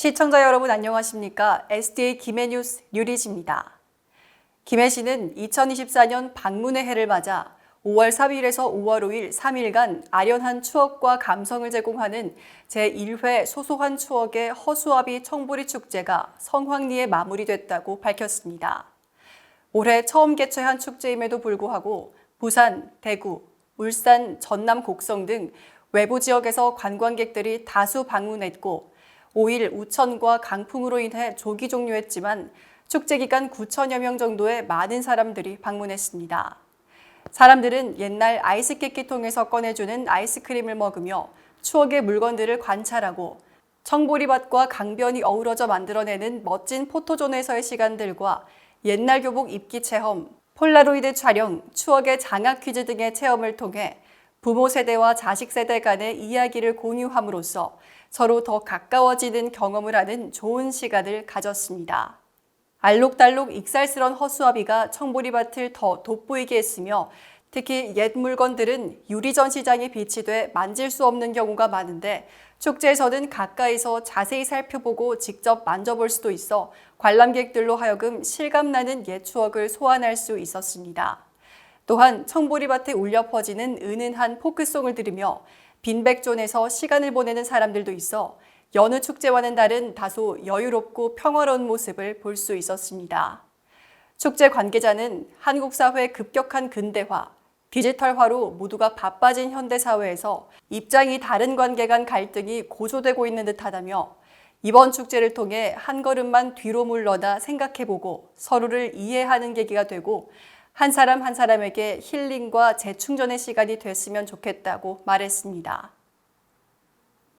시청자 여러분 안녕하십니까? SDA 김해 뉴스 류리지입니다. 김해 시는 2024년 방문의 해를 맞아 5월 3일에서 5월 5일 3일간 아련한 추억과 감성을 제공하는 제1회 소소한 추억의 허수아비 청보리 축제가 성황리에 마무리됐다고 밝혔습니다. 올해 처음 개최한 축제임에도 불구하고 부산, 대구, 울산, 전남 곡성 등 외부 지역에서 관광객들이 다수 방문했고 5일 우천과 강풍으로 인해 조기 종료했지만 축제 기간 9천여 명 정도의 많은 사람들이 방문했습니다. 사람들은 옛날 아이스케이크통에서 꺼내주는 아이스크림을 먹으며 추억의 물건들을 관찰하고 청보리밭과 강변이 어우러져 만들어내는 멋진 포토존에서의 시간들과 옛날 교복 입기 체험, 폴라로이드 촬영, 추억의 장학 퀴즈 등의 체험을 통해 부모 세대와 자식 세대 간의 이야기를 공유함으로써 서로 더 가까워지는 경험을 하는 좋은 시간을 가졌습니다. 알록달록 익살스런 허수아비가 청보리밭을 더 돋보이게 했으며 특히 옛 물건들은 유리전 시장에 비치돼 만질 수 없는 경우가 많은데 축제에서는 가까이서 자세히 살펴보고 직접 만져볼 수도 있어 관람객들로 하여금 실감나는 옛 추억을 소환할 수 있었습니다. 또한 청보리밭에 울려 퍼지는 은은한 포크송을 들으며 빈백존에서 시간을 보내는 사람들도 있어 여느 축제와는 다른 다소 여유롭고 평화로운 모습을 볼 수 있었습니다. 축제 관계자는 한국 사회의 급격한 근대화, 디지털화로 모두가 바빠진 현대 사회에서 입장이 다른 관계 간 갈등이 고조되고 있는 듯하다며 이번 축제를 통해 한 걸음만 뒤로 물러나 생각해보고 서로를 이해하는 계기가 되고 한 사람 한 사람에게 힐링과 재충전의 시간이 됐으면 좋겠다고 말했습니다.